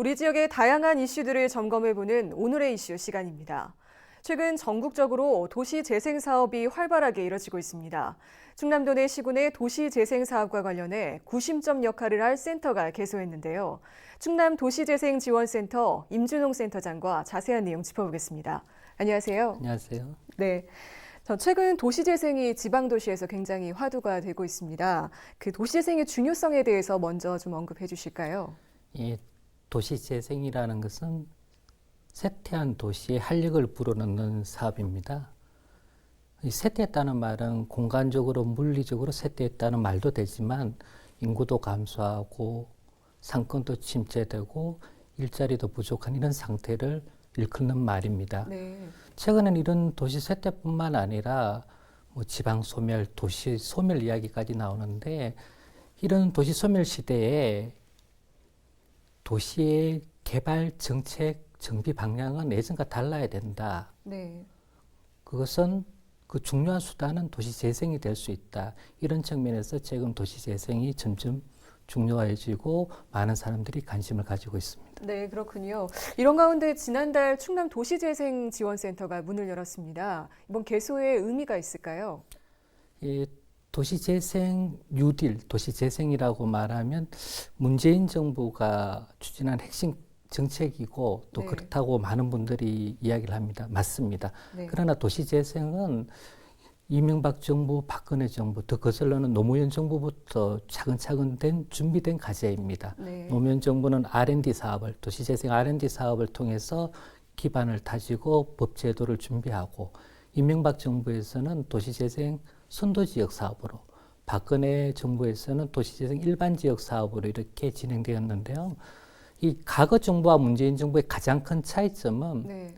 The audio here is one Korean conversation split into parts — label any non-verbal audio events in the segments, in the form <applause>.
우리 지역의 다양한 이슈들을 점검해보는 오늘의 이슈 시간입니다. 최근 전국적으로 도시 재생 사업이 활발하게 이뤄지고 있습니다. 충남도 내 시군의 도시 재생 사업과 관련해 구심점 역할을 할 센터가 개소했는데요. 충남 도시재생지원센터 임준홍 센터장과 자세한 내용 짚어보겠습니다. 안녕하세요. 안녕하세요. 네. 저 최근 도시재생이 지방도시에서 굉장히 화두가 되고 있습니다. 그 도시재생의 중요성에 대해서 먼저 좀 언급해 주실까요? 이 도시 재생이라는 것은 쇠퇴한 도시에 활력을 불어넣는 사업입니다. 이 쇠퇴했다는 말은 공간적으로 물리적으로 쇠퇴했다는 말도 되지만 인구도 감소하고 상권도 침체되고 일자리도 부족한 이런 상태를 일컫는 말입니다. 네. 최근엔 이런 도시 쇠퇴뿐만 아니라 뭐 지방 소멸, 도시 소멸 이야기까지 나오는데 이런 도시 소멸 시대에 도시의 개발 정책 정비 방향은 예전과 달라야 된다. 네. 그것은 그 중요한 수단은 도시 재생이 될 수 있다. 이런 측면에서 지금 도시 재생이 점점 중요해지고 많은 사람들이 관심을 가지고 있습니다. 네, 그렇군요. 이런 가운데 지난달 충남 도시재생지원센터가 문을 열었습니다. 이번 개소의 의미가 있을까요? 이 도시재생 뉴딜, 도시재생이라고 말하면 문재인 정부가 추진한 핵심 정책이고 또 네. 그렇다고 많은 분들이 이야기를 합니다. 맞습니다. 네. 그러나 도시재생은 이명박 정부, 박근혜 정부, 더 거슬러는 노무현 정부부터 차근차근 된 준비된 과제입니다. 네. 노무현 정부는 R&D 사업을 도시재생 R&D 사업을 통해서 기반을 다지고 법 제도를 준비하고 이명박 정부에서는 도시재생 선도지역 사업으로 박근혜 정부에서는 도시재생 일반 지역 사업으로 이렇게 진행되었는데요. 이 과거 정부와 문재인 정부의 가장 큰 차이점은 네.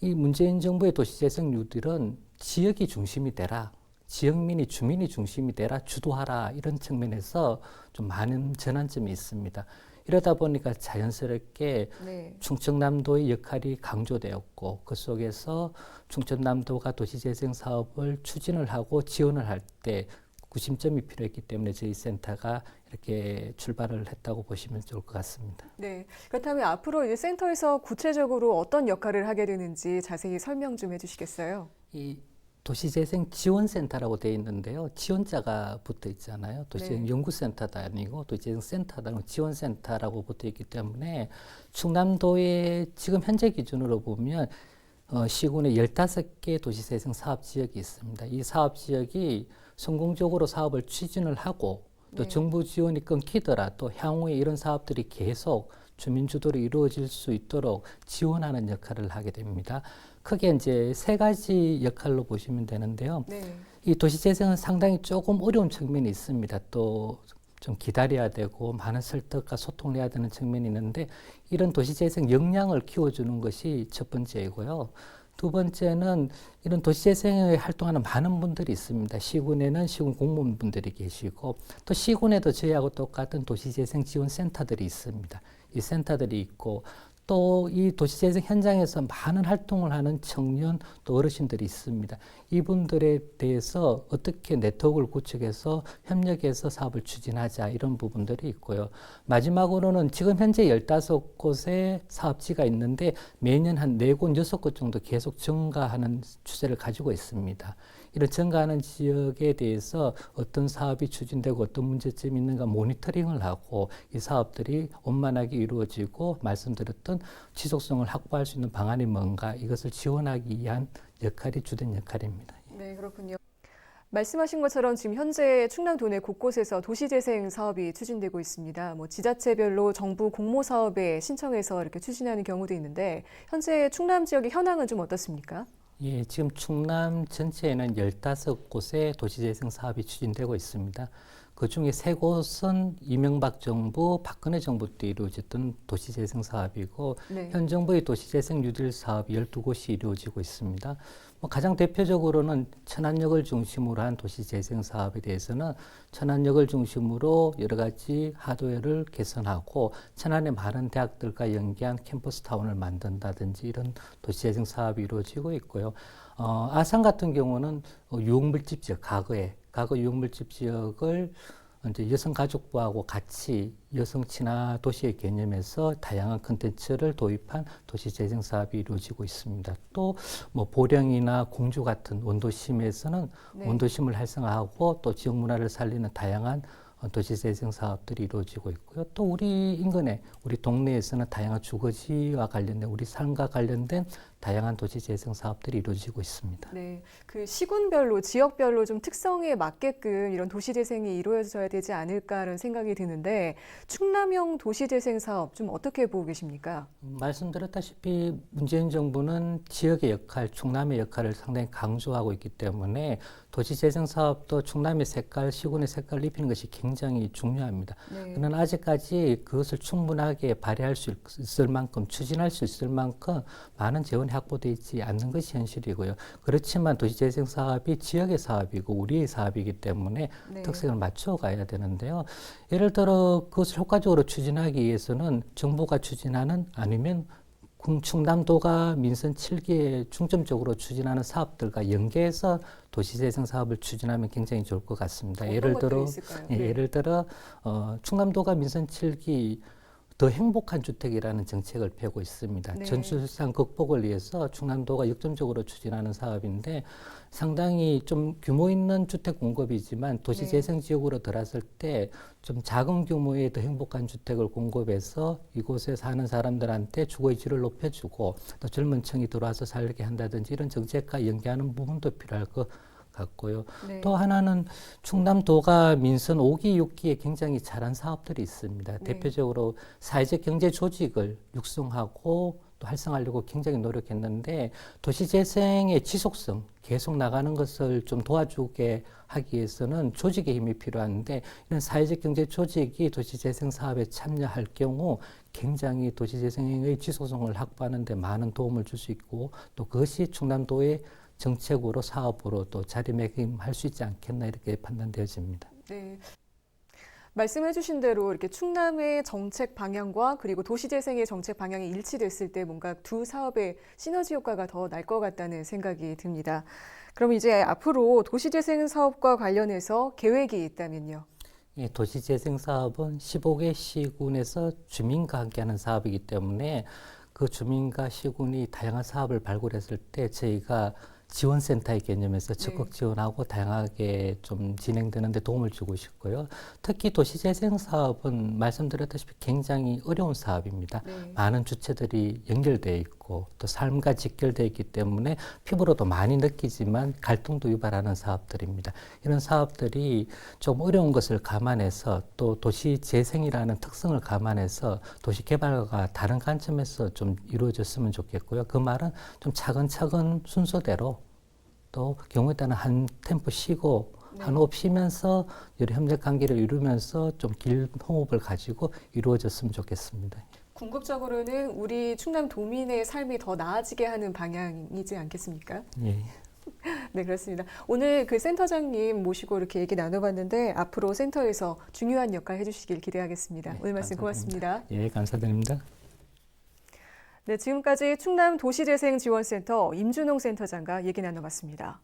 이 문재인 정부의 도시재생 뉴딜은 지역이 중심이 되라, 지역민이 주민이 중심이 되라, 주도하라 이런 측면에서 좀 많은 전환점이 있습니다. 이러다 보니까 자연스럽게 네. 충청남도의 역할이 강조되었고 그 속에서 충청남도가 도시재생 사업을 추진을 하고 지원을 할 때 구심점이 필요했기 때문에 저희 센터가 이렇게 출발을 했다고 보시면 좋을 것 같습니다. 네. 그렇다면 앞으로 이제 센터에서 구체적으로 어떤 역할을 하게 되는지 자세히 설명 좀 해주시겠어요? 이 도시재생 지원센터라고 되어 있는데요. 지원자가 붙어 있잖아요. 도시재생 네. 연구센터도 아니고 도시재생 센터도 아니고 지원센터라고 붙어 있기 때문에 충남도의 지금 현재 기준으로 보면 어, 시군에 15개 도시재생 사업 지역이 있습니다. 이 사업 지역이 성공적으로 사업을 추진을 하고 또 네. 정부 지원이 끊기더라도 향후에 이런 사업들이 계속 주민 주도로 이루어질 수 있도록 지원하는 역할을 하게 됩니다. 크게 이제 세 가지 역할로 보시면 되는데요. 네. 이 도시재생은 상당히 조금 어려운 측면이 있습니다. 또 좀 기다려야 되고 많은 설득과 소통을 해야 되는 측면이 있는데 이런 도시재생 역량을 키워주는 것이 첫 번째이고요. 두 번째는 이런 도시재생에 활동하는 많은 분들이 있습니다. 시군에는 시군 공무원분들이 계시고 또 시군에도 저희하고 똑같은 도시재생 지원센터들이 있습니다. 이 센터들이 있고 또 이 도시재생 현장에서 많은 활동을 하는 청년 또 어르신들이 있습니다. 이분들에 대해서 어떻게 네트워크를 구축해서 협력해서 사업을 추진하자 이런 부분들이 있고요. 마지막으로는 지금 현재 15곳의 사업지가 있는데 매년 한 4곳, 6곳 정도 계속 증가하는 추세를 가지고 있습니다. 이런 증가하는 지역에 대해서 어떤 사업이 추진되고 어떤 문제점이 있는가 모니터링을 하고 이 사업들이 원만하게 이루어지고 말씀드렸던 지속성을 확보할 수 있는 방안이 뭔가 이것을 지원하기 위한 역할이 주된 역할입니다. 네, 그렇군요. 말씀하신 것처럼 지금 현재 충남 도 내 곳곳에서 도시재생 사업이 추진되고 있습니다. 뭐 지자체별로 정부 공모 사업에 신청해서 이렇게 추진하는 경우도 있는데 현재 충남 지역의 현황은 좀 어떻습니까? 예, 지금 충남 전체에는 15곳의 도시재생 사업이 추진되고 있습니다. 그 중에 세 곳은 이명박 정부, 박근혜 정부 때 이루어졌던 도시재생 사업이고 네. 현 정부의 도시재생 뉴딜 사업이 12곳이 이루어지고 있습니다. 뭐 가장 대표적으로는 천안역을 중심으로 한 도시재생 사업에 대해서는 천안역을 중심으로 여러 가지 하드웨어를 개선하고 천안의 많은 대학들과 연계한 캠퍼스 타운을 만든다든지 이런 도시재생 사업이 이루어지고 있고요. 어, 아산 같은 경우는 어, 유흥물집 지역, 과거에 과거 유흥물집 지역을 이제 여성가족부하고 같이 여성 친화 도시의 개념에서 다양한 컨텐츠를 도입한 도시 재생 사업이 이루어지고 있습니다. 또 뭐 보령이나 공주 같은 원도심에서는 네. 원도심을 활성화하고 또 지역 문화를 살리는 다양한 어, 도시 재생 사업들이 이루어지고 있고요. 또 우리 인근에 우리 동네에서는 다양한 주거지와 관련된 우리 삶과 관련된 다양한 도시 재생 사업들이 이루어지고 있습니다. 네, 그 시군별로 지역별로 좀 특성에 맞게끔 이런 도시 재생이 이루어져야 되지 않을까라는 생각이 드는데 충남형 도시 재생 사업 좀 어떻게 보고 계십니까? 음, 말씀드렸다시피 문재인 정부는 지역의 역할, 충남의 역할을 상당히 강조하고 있기 때문에 도시 재생 사업도 충남의 색깔, 시군의 색깔을 입히는 것이 굉장히 중요합니다. 네. 그러나 아직까지 그것을 충분하게 발휘할 수 있을 만큼 추진할 수 있을 만큼 많은 재원 이 확보되어 있지 않는 것이 현실이고요. 그렇지만 도시재생 사업이 지역의 사업이고 우리의 사업이기 때문에 네. 특색을 맞춰 가야 되는데요. 예를 들어 그것을 효과적으로 추진하기 위해서는 정부가 추진하는 아니면 군- 충남도가 민선 7기에 중점적으로 추진하는 사업들과 연계해서 도시재생 사업을 추진하면 굉장히 좋을 것 같습니다. 예를 들어? 예, 네. 예를 들어 어, 충남도가 민선 7기 더 행복한 주택이라는 정책을 펴고 있습니다. 네. 전출산 극복을 위해서 충남도가 역점적으로 추진하는 사업인데 상당히 좀 규모 있는 주택 공급이지만 도시 네. 재생 지역으로 들어왔을 때 좀 작은 규모의 더 행복한 주택을 공급해서 이곳에 사는 사람들한테 주거의 질을 높여주고 또 젊은 층이 들어와서 살게 한다든지 이런 정책과 연계하는 부분도 필요할 것 같고요. 네. 또 하나는 충남 도가 민선 5기, 6기에 굉장히 잘한 사업들이 있습니다. 네. 대표적으로 사회적 경제 조직을 육성하고 또 활성화하려고 굉장히 노력했는데 도시재생의 지속성, 계속 나가는 것을 좀 도와주게 하기 위해서는 조직의 힘이 필요한데 이런 사회적 경제 조직이 도시재생 사업에 참여할 경우 굉장히 도시재생의 지속성을 확보하는 데 많은 도움을 줄 수 있고 또 그것이 충남도의 정책으로 사업으로 또 자리매김할 수 있지 않겠나 이렇게 판단되어집니다. 네. 말씀해주신 대로 이렇게 충남의 정책 방향과 그리고 도시재생의 정책 방향이 일치됐을 때 뭔가 두 사업의 시너지 효과가 더 날 것 같다는 생각이 듭니다. 그럼 이제 앞으로 도시재생 사업과 관련해서 계획이 있다면요. 예, 도시재생 사업은 15개 시군에서 주민과 함께하는 사업이기 때문에 그 주민과 시군이 다양한 사업을 발굴했을 때 저희가 지원센터의 개념에서 적극 지원하고 다양하게 좀 진행되는 데 도움을 주고 싶고요. 특히 도시재생 사업은 말씀드렸다시피 굉장히 어려운 사업입니다. 네. 많은 주체들이 연결되어 있고 또 삶과 직결되어 있기 때문에 피부로도 많이 느끼지만 갈등도 유발하는 사업들입니다. 이런 사업들이 좀 어려운 것을 감안해서 또 도시 재생이라는 특성을 감안해서 도시 개발과 다른 관점에서 좀 이루어졌으면 좋겠고요. 그 말은 좀 차근차근 순서대로 또 경우에 따라 한 템포 쉬고 네. 한 호흡 쉬면서 여러 협력 관계를 이루면서 좀 길 호흡을 가지고 이루어졌으면 좋겠습니다. 궁극적으로는 우리 충남 도민의 삶이 더 나아지게 하는 방향이지 않겠습니까? 예. <laughs> 네, 그렇습니다. 오늘 그 센터장님 모시고 이렇게 얘기 나눠봤는데 앞으로 센터에서 중요한 역할 해주시길 기대하겠습니다. 네, 오늘 말씀 감사드립니다. 고맙습니다. 예, 감사드립니다. 네, 지금까지 충남 도시재생지원센터 임준홍 센터장과 얘기 나눠봤습니다.